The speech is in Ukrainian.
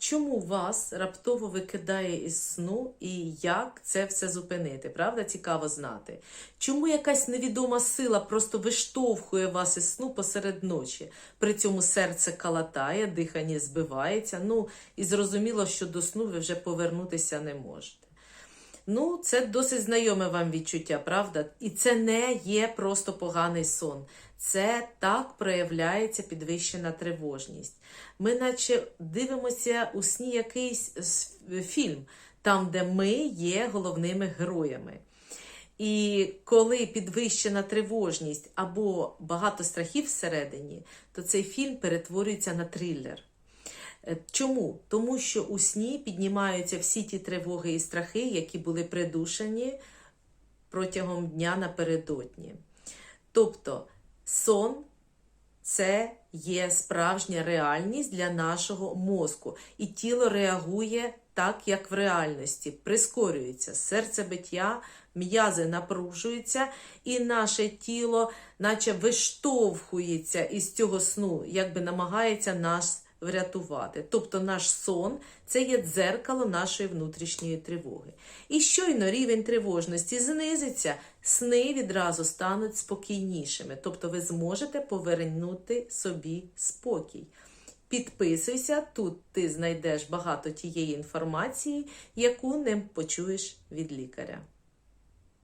чому вас раптово викидає із сну і як це все зупинити? Правда, цікаво знати. Чому якась невідома сила просто виштовхує вас із сну посеред ночі? При цьому серце калатає, дихання збивається. Ну і зрозуміло, що до сну ви вже повернутися не можете. Ну, це досить знайоме вам відчуття, правда? І це не є просто поганий сон. Це так проявляється підвищена тривожність. Ми, наче, дивимося у сні якийсь фільм, там, де ми є головними героями. І коли підвищена тривожність або багато страхів всередині, то цей фільм перетворюється на трилер. Е, Чому? Тому що у сні піднімаються всі ті тривоги і страхи, які були придушені протягом дня напередодні. Тобто сон це є справжня реальність для нашого мозку, і тіло реагує так, як в реальності, прискорюється серцебиття, м'язи напружуються, і наше тіло, наче виштовхується із цього сну, якби намагається нас врятувати. Тобто наш сон це є дзеркало нашої внутрішньої тривоги. І щойно рівень тривожності знизиться, сни відразу стануть спокійнішими. Тобто ви зможете повернути собі спокій. Підписуйся, тут ти знайдеш багато тієї інформації, яку не почуєш від лікаря.